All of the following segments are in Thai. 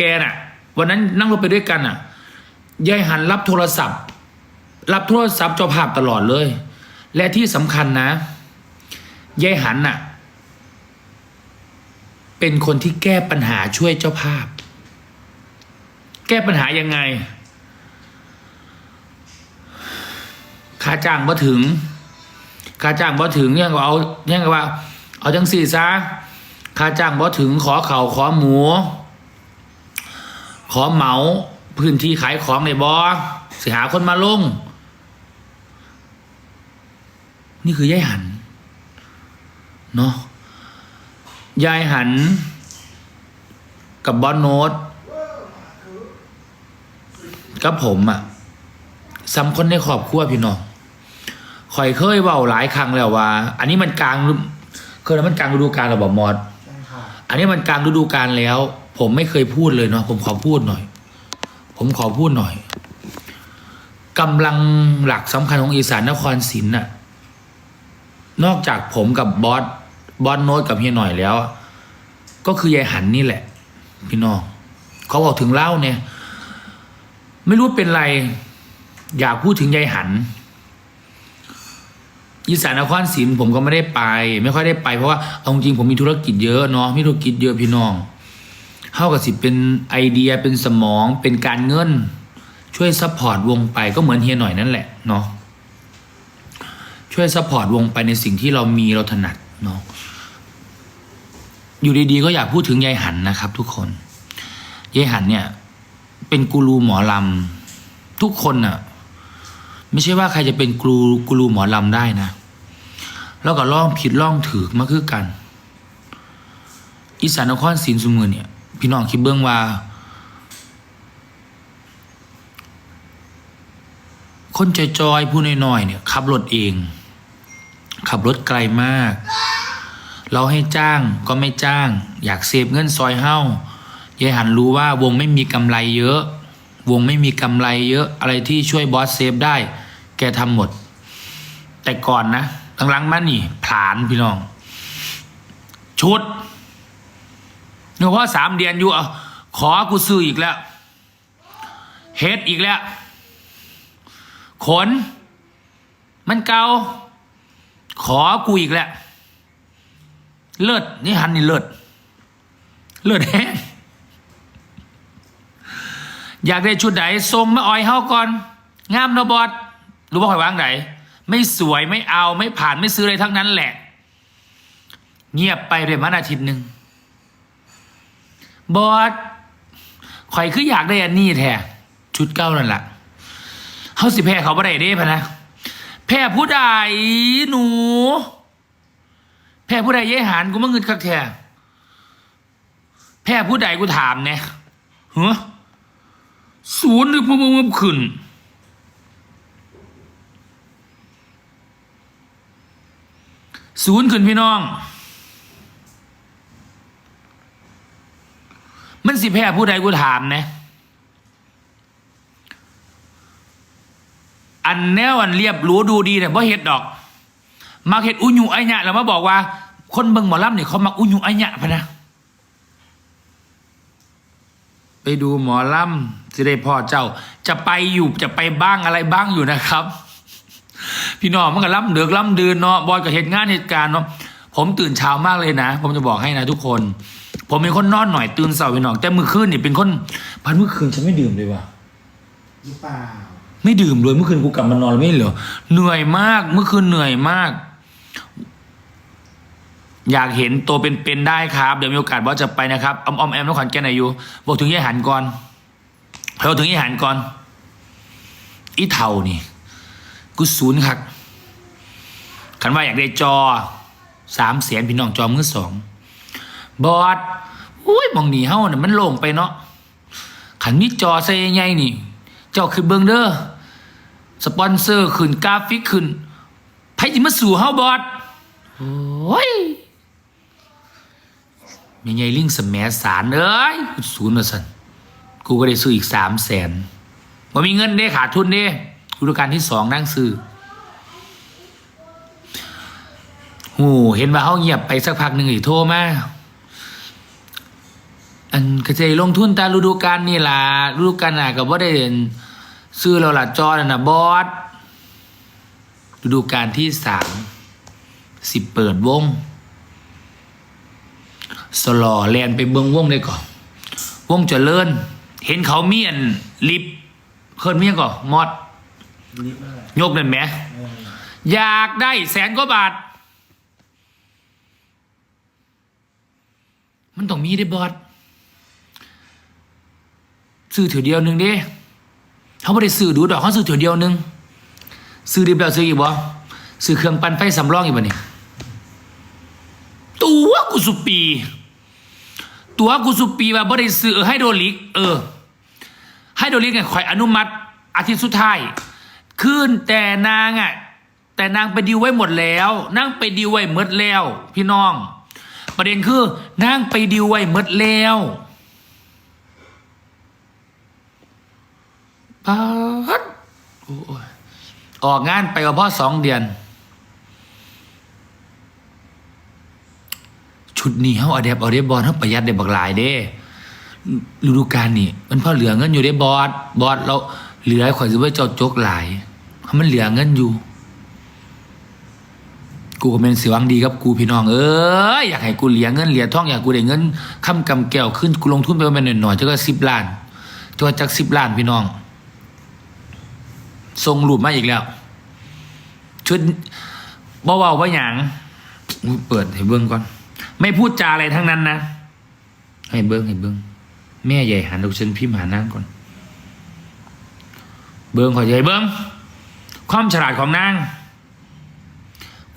แกน่ะ วันนั้นนั่งรถไปด้วยกันอะยายหันรับโทรศัพท์ รับโทรศัพท์เจ้าภาพตลอดเลย และที่สำคัญนะยายหันน่ะ เป็นคนที่แก้ปัญหาช่วยเจ้าภาพ แก้ปัญหายังไงค่าจ้างบ่ถึงค่าจ้างบ่ถึงเนี่ยก็เอาเนี่ยก็ว่า เอาจังสี่ซะค่าจ้างบ่ถึงขอเข่าขอหมู ขอเหมาพื้นที่ขายของในบอสิหาคนมาลง นี่คือยายหันเนาะยายหัน กับบอสโนตกับผมอะสำคนในครอบครัวพี่น้องข่อยเคยเว้าหลายครั้งแล้วว่า อันนี้มันกลางฤเคยแล้วมันกลางฤดูกาลหรอบอกมอดใช่ค่ะอันนี้มันกลางฤดูกาลแล้ว ผมไม่เคยพูดเลยเนาะผมขอพูดหน่อย ผมขอพูดหน่อยกำลังหลักสำคัญของอีสานนครศรีน่ะ นอกจากผมกับบอสบอสโน้ตกับเฮียหน่อยแล้ว ก็คือยายหันนี่แหละ พี่น้องเขาบอกถึงเล่าเนี่ย ไม่รู้เป็นไร อยากพูดถึงยายหันอีสานนครศรีผมก็ไม่ได้ไป ไม่ค่อยได้ไปเพราะว่าเอาจริงผมมีธุรกิจเยอะเนาะมีธุรกิจเยอะพี่น้อง เข้ากับสิเป็นไอเดียเป็นสมองเป็นการเงิน ช่วยซัพพอร์ตวงไปก็เหมือนเฮียหน่อยนั่นแหละเนาะช่วยซัพพอร์ตวงไปในสิ่งที่เรามีเราถนัดเนาะอยู่ดีๆก็อยากพูดถึงยายหันนะครับทุกคนยายหันเนี่ย เป็นกูรูหมอลำทุกคนน่ะ ไม่ใช่ว่าใครจะเป็นกูรูกูรูหมอลำได้นะ แล้วก็ล่องผิดล่องถือมาคือกัน อีสานนครศรีสุมือเนี่ย พี่น้องคิดเบื้องว่า คนจอยๆผู้น้อยๆเนี่ยขับรถเอง ขับรถไกลมาก เราให้จ้างก็ไม่จ้าง อยากเซฟเงินซอยเฮ้ายายหันรู้ว่าวงไม่มีกำไรเยอะ วงไม่มีกำไรเยอะอะไรที่ช่วยบอสเซฟได้ แกทำหมด แต่ก่อนนะหลังๆมานี่ผลานพี่น้อง ชุด เนื่องว่าสามเดือนอยู่เอาขอกูซื้ออีกแล้วเฮ็ดอีกแล้ว ขน มันเกาขอกูอีกแล้ว เลิศนี่หันนี่เลิศเลิศแฮงอยากได้ชุดไหนส่งมาออยเฮาก่อน งามนอะบอสรู้ว่าหอยวางไหนไม่สวยไม่เอาไม่ผ่านไม่ซื้ออะไรทั้งนั้นแหละ เงียบไปเลยมันอาทิตย์หนึ่ง บอสข่อยคืออยากได้อันนี้แท้ชุดเก้านั่นแหละเขาสิแพ้เขาบ่ได้เด้พะนะแพ้ผู้ใดหนู แพ้ผู้ใดเย่หานกูมาเงินคักแท้แพ้ผู้ใดกูถามเนี่ยฮะศูนย์หรือมึงมึงมึงขึ้นศูนย์ขึ้นพี่น้อง มันสิแพ้ผู้ใดกูถามนะอันแนวอันเรียบหรู้ดูดีเนี่ยเพราะเฮ็ดดอก มาเฮ็ดอุญุไอยะแล้วมาบอกว่า คนเบิ่งหมอลำเนี่ยเขามักอุญุไอยะพะนะไปดูหมอลำสิได้พ่อเจ้า จะไปอยู่จะไปบ้างอะไรบ้างอยู่นะครับ พี่น้องมันก็ล่ำเดือกล่ำเดือนเนาะบอยกับเหตุงานเหตุการณ์เนาะผมตื่นเช้ามากเลยนะ ผมจะบอกให้นะทุกคน ผมเป็นคนนอนหน่อยตื่นเสาร์พี่น้องแต่มื่อคืนนี่เป็นคนพันเมื่อคืนฉันไม่ดื่มเลยว่ะหรือเปล่าไม่ดื่มเลยเมื่อคืนกูกลับมานอนไม่เหลือเหนื่อยมากเมื่อคืนเหนื่อยมาก อยากเห็นตัวเป็นๆได้ครับ เดี๋ยวมีโอกาสบอสจะไปนะครับออมออมแอมนครแก่นอายุบอกถึงยี่หันก่อนเราถึงยี่หันก่อนอีเท่านี่กูศูนย์คักคันว่าอยากได้จอสามแสนพี่น้องจอมือสองบอด อุ้ยมองหนีเฮ้าเนี่ยมันโล่งไปเนาะขันมีจอใส่ใหญ่นี่ เจ้าคือเบิงเด้อสปอนเซอร์ขึ้นกราฟิกขึ้นไผจิมาสู่เฮาบอดโอ้ยยังไงลิงสแมสารเอ้ยกูศูนย์มาสันกูก็ได้ซื้ออีกสามแสนว่ามีเงินเด้ขาดทุนเด้ฤดูกาลที่สองนั่งซื้อหูเห็นว่าเขาเงียบไปสักพักหนึ่งอีกโทรมา อันก็จะลงทุนตามฤดูกาลนี่ล่ะฤดูกาลหน้าก็บ่ได้เรียนซื้อแล้วล่ะจอนั่นน่ะบอสฤดูกาลที่สามสิบเปิดวง สลอแลนไปเบิ่งวงได้ก่อนวงเจริญ เห็นเขาเมีอันลิฟต์เคินเมีหยังก่อนมอดลิฟต์นั่นแหละยกนั่นแหมอยากได้แสนกว่าบาท มันต้องมีได้บอส ซื้อเถือเดียวหนึ่งเด้เขาไม่ได้ซื้อดูดอกเขาซื้อเถือเดียวหนึ่งซื้อดีแบบซื้ออีกบ่ซื้อเครื่องปั่นไฟสำรองอีกบ่เนี่ยตัวกุสุปี ตัวกุสุปีว่าบ่ได้ซื้อไฮโดรลิก เออไฮโดรลิกเนี่ยข่อยอนุมัติอาทิตย์สุดท้ายขึ้นแต่นางอะแต่นางไปดิวไว้หมดแล้วนางไปดิวไว้หมดแล้ว พี่น้อง ประเด็นคือนางไปดิวไว้หมดแล้ว ปัดออกงานไปกับพ่อสองเดือน ชุดนี้เขาอาเดบเอาเดบบอลเขาประหยัดได้บักหลายเด้ฤดูกาลนี่มันพอเหลือเงินอยู่ได้บอสบอสเราเหลือให้ข่อยจะไว้เจ้าจกหลายเพราะมันเหลือเงินอยู่ กูก็เป็นเสียวังดีครับกูพี่น้องเอ้ยอยากให้กูเหลียเงินเหลียทองอยากกูได้เงินค้ำกำแก้วขึ้นกูลงทุนไปประมาณหน่อยๆจะก็สิบล้านจะก็จักสิบล้านพี่น้อง ส่งรูปมาอีกแล้ว ชุดบ่เบาว่าหยังเปิดให้เบิ้งก่อน ไม่พูดจาอะไรทั้งนั้นนะ ให้เบิ้งให้เบิ้งแม่ใหญ่หันลูกฉันพิมพ์หานางก่อน เบิ้งขอใหญ่เบิ้งความฉลาดของนาง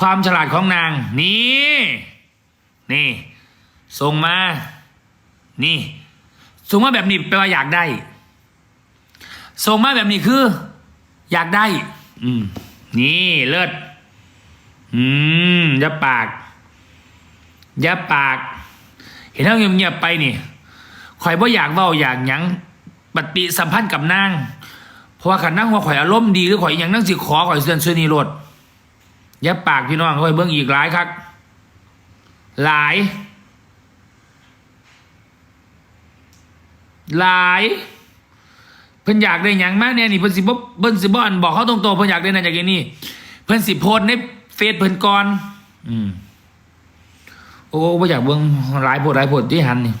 ความฉลาดของนาง นี่ นี่ส่งมา นี่ส่งมาแบบนี้แปลว่าอยากได้ส่งมาแบบนี้คือ อยากได้ อืม นี่เลิศอืมย่าปากย่าปาก เห็นเท่าเงียบๆไปนี่ข่อยบ่อยากเว้าอยากหยังปฏิสัมพันธ์กับนาง เพราะว่าขันนั่งว่าข่อยอารมณ์ดีหรือข่อยอยังนั่งสิขอข่อยเสื้อเสื้อนีรถย่าปากพี่น้องเขาไปเบิ่งอีกหลายครับ หลาย หลาย เพิ่นอยากได้หยังมากเนี่ยนี่เพิ่นสิบ่เพิ่นสิบ่อนบอกเขาตรงๆเพิ่นอยากได้นั่นอยากได้นี่เพิ่นสิโพสต์ในเฟซเพิ่นก่อนอืมโอ้บ่อยากเบิ่งหลายโพดหลายโพดที่หันนี่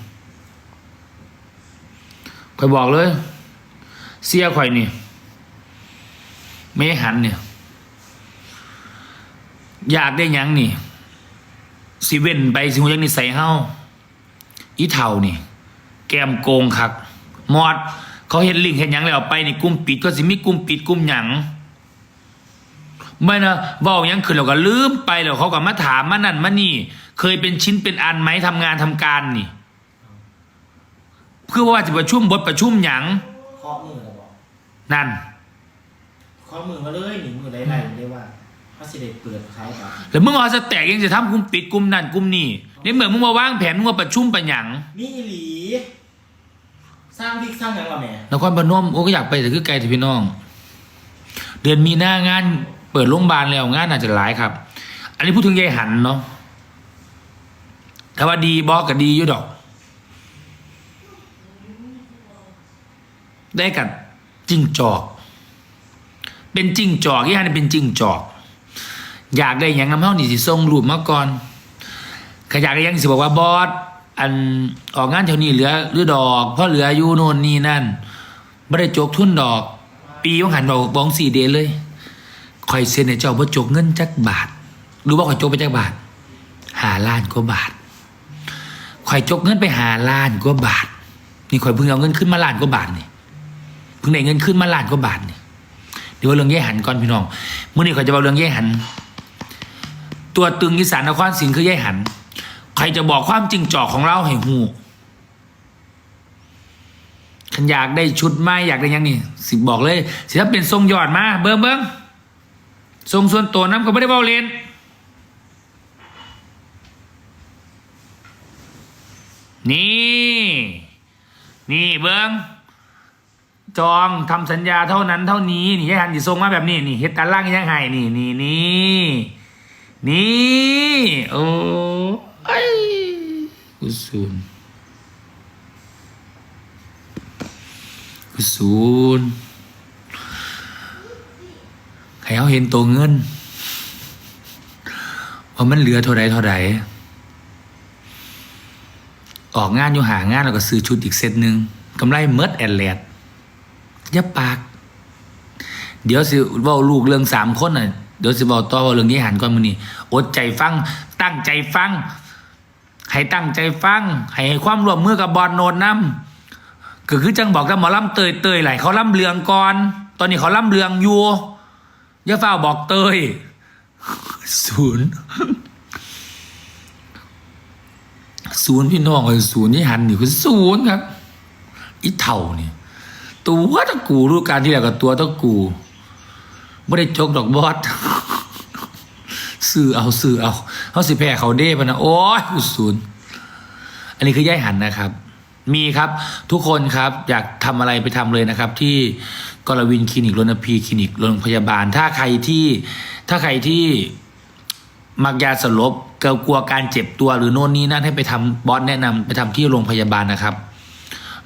ข่อยบอกเลย เสียข่อยนี่ไม่หันเนี่ย อยากได้หยังนี่สิเว้นไปสิหัวยังนิสัยเฮาอีเท่านี่ แก้มโกงคักมอด เขาเห็นลิงก์เห็นหยังแล้วเอาไปนี่กลุ่มปิดก็สิมีกลุ่มปิดกลุ่มหยังไม่นะเว่าหยังขึ้นแล้วก็ลืมไปแล้วเขาก็มาถามมานั่นมานี่ เคยเป็นชิ้นเป็นอันไหมทำงานทำการนี่ เพื่อว่าจะประชุมบทประชุมหยังเคาะมือเราบอกนั่นเคาะมือมาเลยหนึ่งมือไหลๆได้ว่าเขาสิเด็เปิดขายแบบแล้วมึงเอาสแต็กยังจะทำกลุ่มปิดกลุ่มนั่นกลุ่มนี่ในเมื่อมึงมาวางแผนมึงมาประชุมปัญญังนี่อีหลี สร้างพริกสร้างยังวะแม่นครพนมโอ้ก็อยากไปแต่คือไกลแต่พี่น้อง เดือนมีหน้างานเปิดโรงพยาบาลแล้วงานอาจจะหลายครับ อันนี้พูดถึงยายหันเนาะถ้าว่าดีบอกก็ดีอยู่ดอก ได้กับจิ้งจอก เป็นจิ้งจอกยี่ฮันเป็นจิ้งจอก อยากได้อย่างน้ำเท่านี่สิส่งรูปมาก่อนขอยากได้ยังสิบอกว่าบอส อันออกงานเท่านี้เหลือหรือดอกเพราะเหลืออยู่โน่นนี่นั่นไม่ได้จกทุนดอก ปีของหันบอกบองสี่เดย์เลยคอยเซ็นให้เจ้าบ่จกเงินจักบาทรู้ว่าคอยจกไปจักบาทหาล้านกว่าบาทคอยจกเงินไปหาล้านกว่าบาท นี่คอยเพิ่งเอาเงินขึ้นมาล้านกว่าบาทนี่เพิ่งได้เงินขึ้นมาล้านกว่าบาทนี่เดี๋ยวเรื่องแย่หันก่อนพี่น้องเมื่อนี้ขอยจะบอกเรื่องแย่หัน ตัวตึงอีสานนครศรีคือแย่หัน ใครจะบอกความจริงจอกของเราให้หูขันอยากได้ชุดไหมอยากได้ยังนี่สิบอกเลยสิถ้าเป็นทรงยอดมาเบิ้งเบิ้งทรงส่วนตัวน้ำก็ไม่ได้เบาเลนนี่ นี่เบิ้งจองทำสัญญาเท่านั้นเท่านี้นี่ยายหันสิทรงมาแบบนี้นี่เฮ็ดตาล่างยังไงนี่นี่นี่นี่ โอ้ไอ้กุศล ศูนย์ให้เขาเห็นตัวเงินว่ามันเหลือเท่าใดเท่าใดออกงานอยู่หางานแล้วก็ซื้อชุดอีกเซตหนึ่งกำไรเมิดแอนแลดย่าปาก เดี๋ยวสิเว่าลูกเรื่องสามคนน่ะเดี๋ยวสิบอกต่อว่าเรื่องนี้หันก่อนมือนี่อดใจฟัง ตั้งใจฟัง ให้ตั้งใจฟัง ให้ความร่วมมือกับบอลโนดน้ำ ก็คือจังบอกกับหมอลำเตยเตยไหลเขาล่ำเรืองก่อน ตอนนี้เขาล่ำเรืองอยู่ย่าเฝ้าบอกเตยศูนย์ศูนย์พี่น้องเลยศูนย์ที่หันนี่คือศูนย์ครับอีเท่าเนี่ยตัวตะกูรู้การที่แล้วกับตัวตะกูไม่ได้จกดอกบอสซื้อเอาซื้อเอาเขาสิแพ้เขาเด้ปนะโอ้ยศูนย์อันนี้คือย่ายหันนะครับ มีครับทุกคนครับอยากทำอะไรไปทำเลยนะครับ ที่กรวินคลินิกรณพีคลินิกโรงพยาบาล ถ้าใครที่ถ้าใครที่มักยาสลบเกลัวกลัวการเจ็บตัวหรือโน่นนี่นั่นให้ไปทำบอสแนะนำไปทำที่โรงพยาบาลนะครับ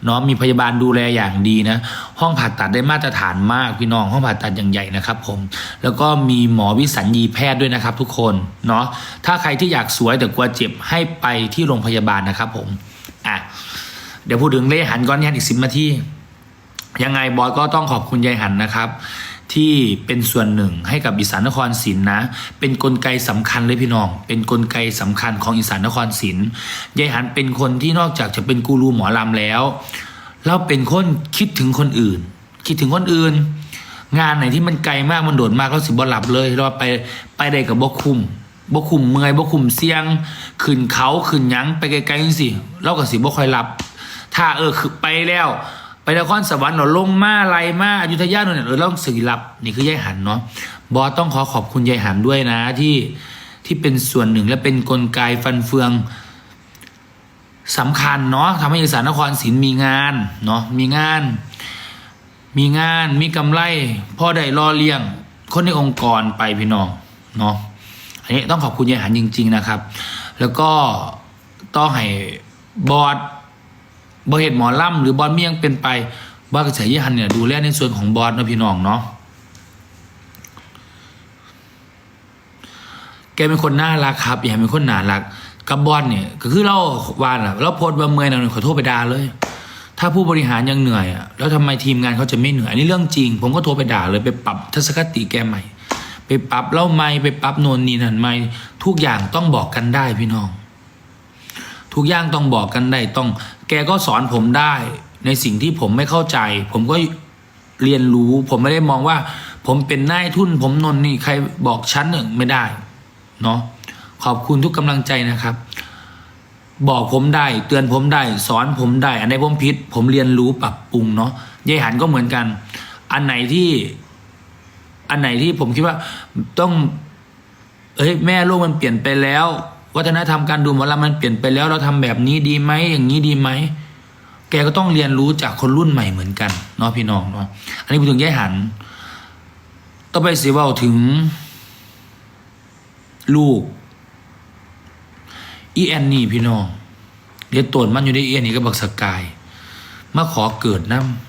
เนาะมีพยาบาลดูแลอย่างดีนะ ห้องผ่าตัดได้มาตรฐานมากพี่น้องห้องผ่าตัดอย่างใหญ่นะครับ ผม แล้วก็มีหมอวิสัญญีแพทย์ด้วยนะครับ ทุกคนเนาะถ้าใครที่อยากสวยแต่กลัวเจ็บให้ไปที่โรงพยาบาลนะครับ ผมอะ เดี๋ยวพูดถึงเลหันก้อนยันอีกสิบนาทียังไงบอสก็ต้องขอบคุณยายหันนะครับ ที่เป็นส่วนหนึ่งให้กับอีสานนครศรีนะ เป็นนกลไกสำคัญเลยพี่น้อง เป็นนกลไกสำคัญของอีสานนครศรียายหันเป็นคนที่นอกจากจะเป็นกูรูหมอลำแล้วเราเป็นคนคิดถึงคนอื่น คิดถึงคนอื่น งานไหนที่มันไกลมากมันโดดมากเราสิบ่หลับเลยเราไปไปได้กับบ่คุมบ่คุมเมื่อยบ่คุมเสียงขึ้นเขาขึ้นยังไปไกลๆจังสิเราก็สิบ่ค่อยหลับ ถ้าเออคือไปแล้ว ไปนครสวรรค์หนอลงมาไรมาอยุธยาเนี่ยเออต้องสื่อรับนี่คือยายหันเนาะบอต้องขอขอบคุณยายหันด้วยนะที่ที่เป็นส่วนหนึ่งและเป็นกลไกฟันเฟืองสำคัญเนาะทำให้อีสานนครศรีมีงานเนาะมีงาน มีงานมีกำไรพ่อได้รอเลี้ยง คนในองค์กรไปพี่น้องเนาะอันนี้ต้องขอบคุณยายหันจริง ๆนะครับ แล้วก็ต้องให้บอส บอเห็ดหมอล่ำหรือบอลเมี่ยงเป็นไปบอสกระแสยี่หันเนี่ยดูแลในส่วนของบอสนะพี่น้องเนาะแกเป็นคนน่ารักครับอย่าเป็นคนน่ารักกับบอลเนี่ยก็คือเราวานอะเราโพสต์ว่าเมื่อยเราขอโทษไปด่าเลย ถ้าผู้บริหารยังเหนื่อยอะแล้วทำไมทีมงานเขาจะไม่เหนื่อยอันนี้เรื่องจริง ผมก็โทรไปด่าเลยไปปรับทัศนคติแกใหม่ ไปปรับเล่าไม่ไปปรับโนนนี่นั่นไม่ทุกอย่างต้องบอกกันได้พี่น้อง ทุกอย่างต้องบอกกันได้ต้อง แกก็สอนผมได้ในสิ่งที่ผมไม่เข้าใจ ผมก็เรียนรู้ ผมไม่ได้มองว่า ผมเป็นนายทุน ผมนนนี่ใครบอกชั้นหนึ่งไม่ได้เนาะขอบคุณทุกกำลังใจนะครับ บอกผมได้ เตือนผมได้ สอนผมได้ อันไหนผมผิด ผมเรียนรู้ปรับปรุงเนาะยายหันก็เหมือนกัน อันไหนที่ อันไหนที่ผมคิดว่าต้องเอ้ยแม่โลกมันเปลี่ยนไปแล้ว วัฒนธรรมการดูหมอลำมันเปลี่ยนไปแล้วเราทำแบบนี้ดีไหมอย่างนี้ดีไหมแกก็ต้องเรียนรู้จากคนรุ่นใหม่เหมือนกันเนาะพี่น้องเนาะอันนี้พูดถึงยาหันต่อไปสิเว่าถึง ลูกอีแอนนี่พี่น้องเดี๋ยวตรวจมันอยู่ในเอีแอนนี่ก็บักสกายมาขอเกิดน้ำ